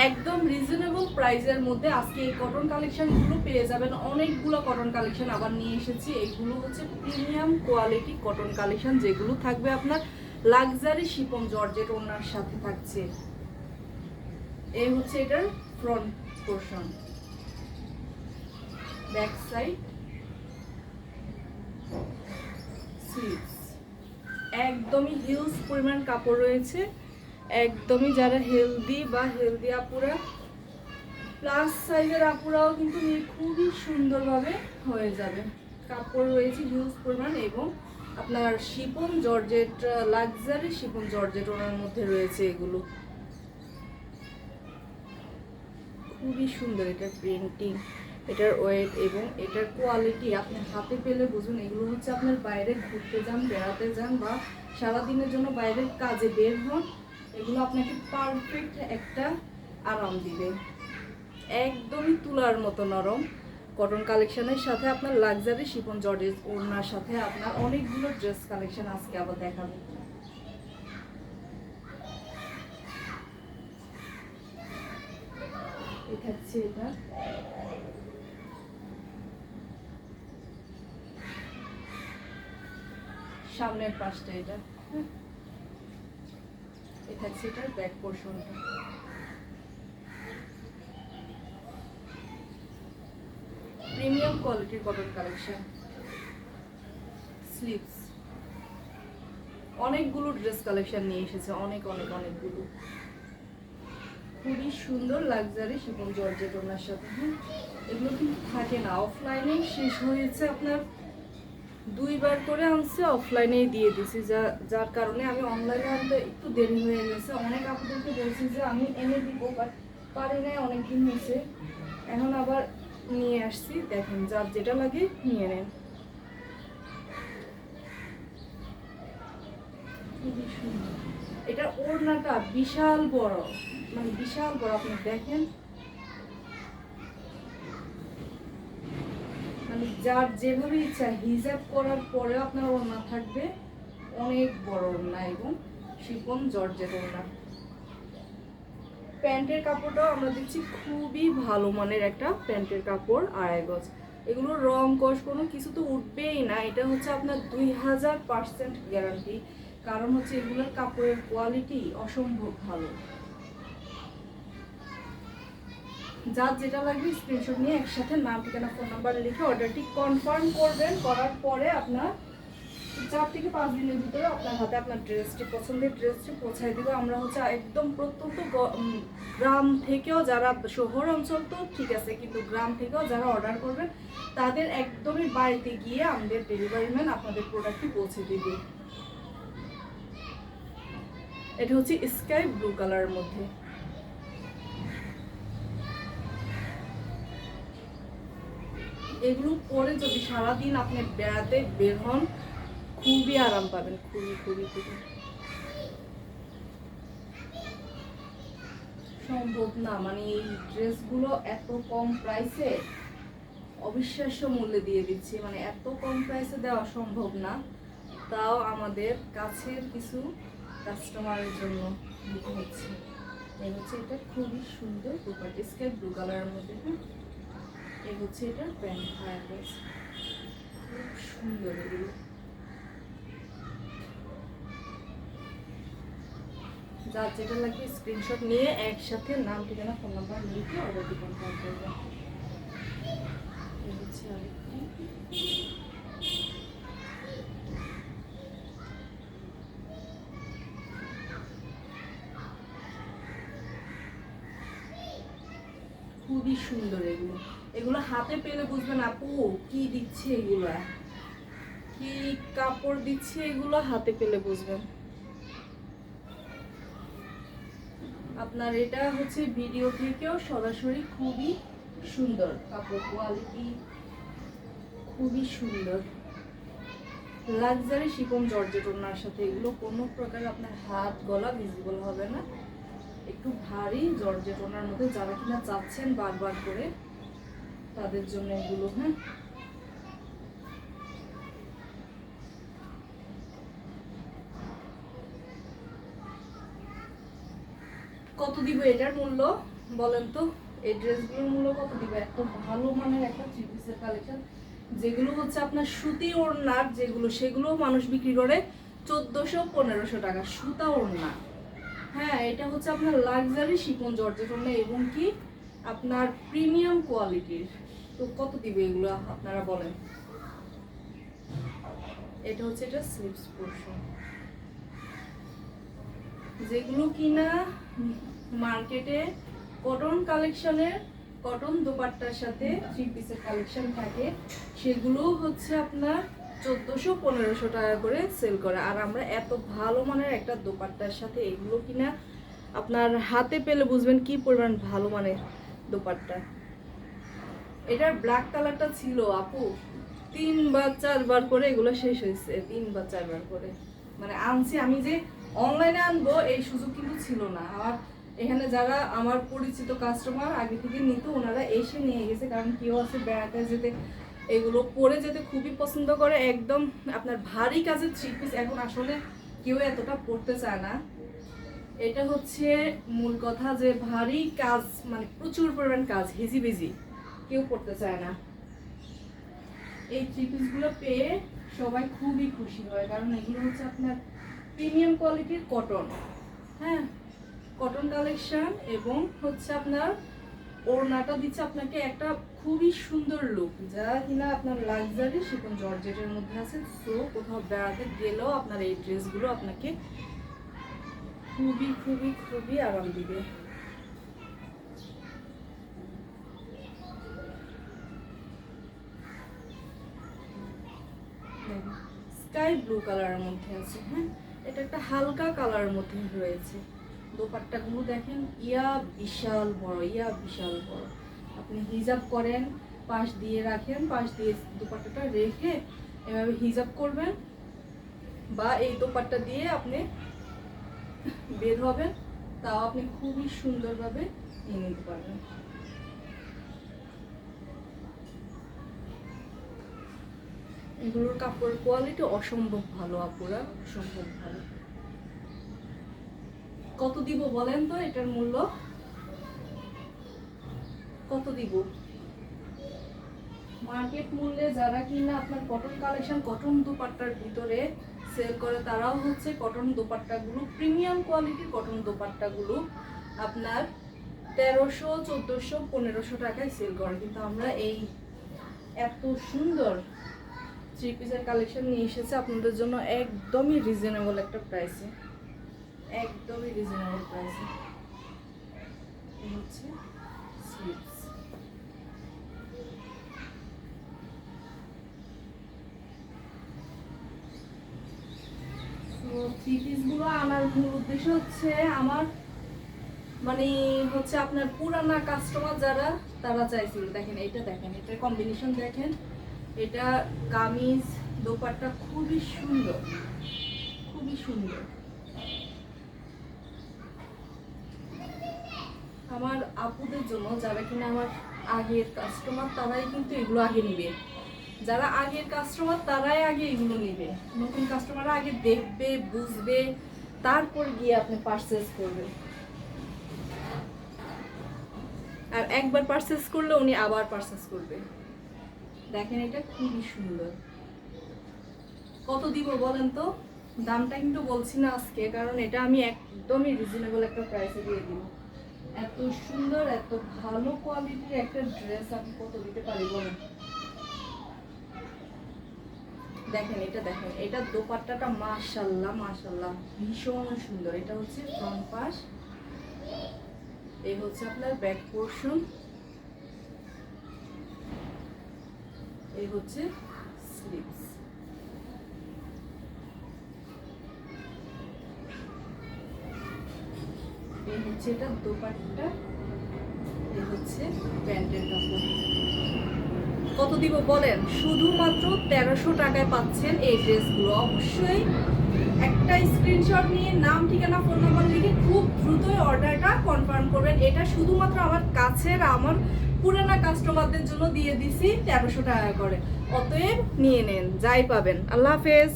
একদম রিজনেবল প্রাইসের মধ্যে আজকে এই কটন কালেকশনগুলো পেয়ে যাবেন। অনেকগুলো কটন কালেকশন আবার নিয়ে এসেছি। এগুলো হচ্ছে প্রিমিয়াম কোয়ালিটি কটন কালেকশন যেগুলো থাকবে আপনার লাক্সারি শিপন জর্জেট ওনার সাথে থাকছে। এই হচ্ছে এটার ফ্রন্ট পোর্শন ব্যাক সাইড একদমই হিউজ পরিমাণ কাপড় রয়েছে। একদমই যারা হেলদি বা হেলদি আপুরা প্লাস সাইজের আপুরাও কিন্তু খুবই সুন্দরভাবে হয়ে যাবে। কাপড় রয়েছে হিউজ পরিমাণ এবং আপনার chiffon georgette luxury chiffon georgette ওনার মধ্যে রয়েছে এগুলো। খুবই সুন্দর এটার প্রিন্টিং এটার ওয়েট এবং এটার কোয়ালিটি আপনি হাতে পেলে বুঝুন, এগুলো হচ্ছে আপনার বাইরে ঘুরতে যান, বেড়াতে যান বা সারাদিনের জন্য বাইরের কাজে বের হন। এগুলো আপনাকে পারফেক্ট একটা আরাম দিবে। একদমই তুলার মতো নরম। কটন কালেকশনের সাথে আপনার লাক্সারি শিপন জর্জেস ওড়নার সাথে আপনার অনেকগুলো ড্রেস কালেকশন আজকে আবার দেখাবো। এটা। সামনের পাশটা এটা। থাকছে এটার ব্যাক পোর্শনটা প্রিমিয়াম কোয়ালিটির কটন কালেকশন স্লিভস অনেকগুলো ড্রেস কালেকশন নিয়ে এসেছে, অনেক অনেক, অনেকগুলো। খুবই সুন্দর লাক্সারি শিপন জর্জেট ওনার সাথে। এগুলো কিন্তু থাকে না। অফলাইনে শেষ হয়েছে আপনার দুইবার করে আনছে অফলাইনেই দিয়ে দিছি। যা, যার কারণে আমি অনলাইনে আনতে একটু দেরি হয়ে গেছে। অনেক আপুদেরকে বলছি যে, আমি এনে দিব পারি নাই অনেক দিন হয়েছে। এখন আবার নিয়ে আসছি, দেখেন, যার যেটা লাগে নিয়ে নেন। এটা ওড়নাটা বিশাল বড়। মানে বিশাল বড়, আপনি দেখেন মানে যার যেভাবে ইচ্ছা, হিজাব করার পরেও আপনার ওড়না থাকবে অনেক বড় ওড়না এবং শিপন জর্জের ওড়না প্যান্টের কাপড়টাও আমরা দেখছি খুবই ভালো মানের একটা প্যান্টের কাপড়, আড়াই গজ। এগুলো রং কষ কোনো কিছু তো উঠবেই না, এটা হচ্ছে আপনার দুই হাজার পার্সেন্ট গ্যারান্টি কারণ হচ্ছে এগুলোর কাপড়ের কোয়ালিটি অসম্ভব ভালো। যার যেটা লাগবে স্ক্রিনশট নিয়ে একসাথে নাম, ঠিকানা ফোন নাম্বার লিখে অর্ডারটি কনফার্ম করবেন। করার পরে আপনার চার থেকে পাঁচ দিনের ভিতরে আপনার হাতে আপনার ড্রেসটি পছন্দের ড্রেসটি পৌঁছায় দিব। আমরা হচ্ছে একদম প্রত্যন্ত গ্রাম থেকেও যারা শহর অঞ্চল তো ঠিক আছে, কিন্তু গ্রাম থেকেও যারা অর্ডার করবেন, তাদের একদমই বাড়িতে গিয়ে আমাদের ডেলিভারি ম্যান আপনাদের প্রোডাক্টটি পৌঁছে দেবে। এটা হচ্ছে স্কাই ব্লু কালারের মধ্যে। এগুলো পরে যদি সারাদিন আপনি বেড়াতে বের হন, খুবই আরাম পাবেন, খুবই খুবই খুবই। সম্ভব না মানে এই ড্রেসগুলো এত কম প্রাইসে অবিশ্বাস্য মূল্যে দিয়ে দিচ্ছি মানে এত কম প্রাইসে দেওয়া সম্ভব না। তাও আমাদের কাছের কিছু কাস্টমারের জন্য দিতে হচ্ছে। এই হচ্ছে এটা খুবই সুন্দর দুপাটি স্কাই ব্লু কালারের মধ্যে হ্যাঁ? এই হচ্ছে এটা প্যান্ট হায়ার খুব সুন্দর এগুলো। যার যেটা লাগবে স্ক্রিনশট নিয়ে একসাথে নাম, ঠিকানা ফোন নাম্বার লিখে কনফার্ম করবে। এই হচ্ছে আরেকটি। খুবই সুন্দর এগুলো। এগুলো হাতে পেলে বুঝবেন আপু, কি দিচ্ছে এগুলা? কি কাপড় দিচ্ছে এগুলো হাতে পেলে বুঝবেন। আপনার এটা হচ্ছে ভিডিও থেকেও সরাসরি খুবই সুন্দর। কাপড় কোয়ালিটি খুবই সুন্দর। লাক্সারি শিপন জর্জেট ওনার সাথে এগুলো কোনো প্রকার আপনার হাত গলা ভিজিবল হবে না। একটু ভারী জর্জেট ওনার মধ্যে যারা কিনা চাচ্ছেন বারবার করে তাদের জন্য এগুলো হ্যাঁ? কত দিব এটার মূল্য বলেন তো? এই ড্রেসগুলোর মূল্য কত দিবে? এত ভালো মানের একটা থ্রি পিসের কালেকশন যেগুলো হচ্ছে আপনার সুতি ওড়নার, যেগুলো সেগুলো মানুষ বিক্রি করে চোদ্দোশো পনেরোশো টাকা, সুতা ওড়না। হ্যাঁ এটা হচ্ছে আপনার লাক্সারি শিপন জর্জেট ওড়না এবং কি? আপনার প্রিমিয়াম কোয়ালিটির, তো কত দিবে এগুলো আপনারা বলেন? এটা হচ্ছে এটা স্লিপস পোর্শন যেগুলো কিনা মার্কেটে কটন কালেকশনের কটন দোপাট্টার সাথে থ্রি পিসের কালেকশন থাকে সেগুলো হচ্ছে আপনার চোদ্দোশো পনেরোশো টাকা করে সেল করে। আর আমরা এত ভালো মানের একটা দোপাট্টার সাথে এগুলো কিনা আপনার হাতে পেলে বুঝবেন কি পরিমাণ ভালো মানের। দোপাট্টা। এটার ব্ল্যাক কালারটা ছিল, আপু। তিনবার, চারবার করে এগুলো শেষ হয়েছে, তিনবার, চারবার করে। মানে আনছি, আমি যে অনলাইনে আনব, এই সুযোগ কিন্তু ছিল না। আর এখানে যারা আমার পরিচিত কাস্টমার আগে থেকে নিত, ওনারা এসে নিয়ে গেছে, কারণ কেউ আছে বেড়াতে যেতে, এগুলো পরে যেতে খুবই পছন্দ করে। একদম আপনার ভারী কাজের থ্রি পিস এখন আসলে কেউ এতটা পড়তে চায় না। এটা হচ্ছে মূল কথা যে ভারী কাজ মানে প্রচুর পরিমাণ কাজ হেজি বেজি কেউ করতে চায় না। এই থ্রি পিসগুলো পেয়ে সবাই খুবই খুশি হয়, কারণ এগুলো হচ্ছে আপনার প্রিমিয়াম কোয়ালিটির কটন হ্যাঁ? কটন কালেকশন এবং হচ্ছে আপনার ওড়নাটা দিচ্ছে আপনাকে একটা খুবই সুন্দর লুক যা কিনা আপনার লাক্সারি সেরকম জর্জেটের মধ্যে আছে তো কোথাও বেড়াতে গেলেও আপনার এই ড্রেসগুলো আপনাকে খুবই খুবই খুবই আরাম দিবে। স্কাই ব্লু কালারের মধ্যে আছে হ্যাঁ? এটা একটা হালকা কালারের মধ্যে রয়েছে। দোপাট্টাগুলো দেখেন, ইয়া বিশাল বড়, ইয়া বিশাল বড়। আপনি হিজাব করেন, পাশ দিয়ে রাখেন, পাশ দিয়ে দোপাট্টাটা রেখে এভাবে হিজাব করবেন, বা এই দোপাট্টা দিয়ে আপনি বের হবেন তাও আপনি খুবই সুন্দরভাবে নিয়ে নিতে পারবেন। এগুলোর কাপড় কোয়ালিটি অসম্ভব ভালো আপুরা। অসম্ভব ভালো। কত দিব বলেন তো? এটার মূল্য? কত দিব? মার্কেট মূল্যে যারা কিনা আপনার কটন কালেকশন কটন দোপাট্টার ভিতরে সেল করে, তারাও হচ্ছে কটন দোপাট্টাগুলো প্রিমিয়াম কোয়ালিটির কটন দোপাট্টাগুলো আপনার তেরোশো, চোদ্দোশো, পনেরোশো টাকায় সেল করে। কিন্তু আমরা এই এত সুন্দর থ্রি পিসের কালেকশন নিয়ে এসেছে, আপনাদের জন্য একদমই রিজনেবল একটা প্রাইসে একদমই রিজনেবল প্রাইসে হচ্ছে স্লিপস তো থ্রি পিসগুলো আনার মূল উদ্দেশ্য হচ্ছে আমার মানে হচ্ছে আপনার পুরানা কাস্টমার যারা, তারা চাইছিল। দেখেন এটা দেখেন, এটার কম্বিনেশন দেখেন। এটা কামিজ, দোপাট্টা খুবই সুন্দর খুবই সুন্দর। আমার আপুদের জন্য, যারা কিনা আমার আগের কাস্টমার তারাই কিন্তু এগুলো আগে নিবে। যারা আগের কাস্টমার তারাই আগে এগুলো নেবে। নতুন কাস্টমার আগে দেখবে, বুঝবে, তারপর গিয়ে আপনি পারচেস করবে আর একবার পারচেস করলে উনি আবার পারচেস করবে। দেখেন এটা খুবই সুন্দর। কত দিব বলেন তো? দামটা কিন্তু বলছি না আজকে, কারণ এটা আমি একদমই রিজনেবল একটা প্রাইসে দিয়ে দিব। এত সুন্দর, এত ভালো কোয়ালিটির একটা ড্রেস আমি কত দিতে পারি বলেন? দেখেন, এটা দেখেন, এটা দোপাট্টাটা মাশাল্লাহ মাশাল্লাহ ভীষণ সুন্দর। এটা হচ্ছে ফ্রন্ট পাশ এই হচ্ছে আপনার ব্যাক পোর্শন এই হচ্ছে স্লিভস এই হচ্ছে এটা দোপাট্টা এই হচ্ছে প্যান্টের কাপড়। কত দিব বলেন? শুধুমাত্র তেরোশো টাকায় পাচ্ছেন এই ড্রেসগুলো। অবশ্যই একটা স্ক্রিনশট নিয়ে নাম, ঠিকানা ফোন নাম্বার লিখে খুব দ্রুতই অর্ডারটা কনফার্ম করবেন। এটা শুধুমাত্র আমার কাছের, আমার পুরানা কাস্টমারদের জন্য দিয়ে দিছি তেরোশো টাকা করে। অতএব নিয়ে নেন, যাই পাবেন। আল্লাহ হাফেজ।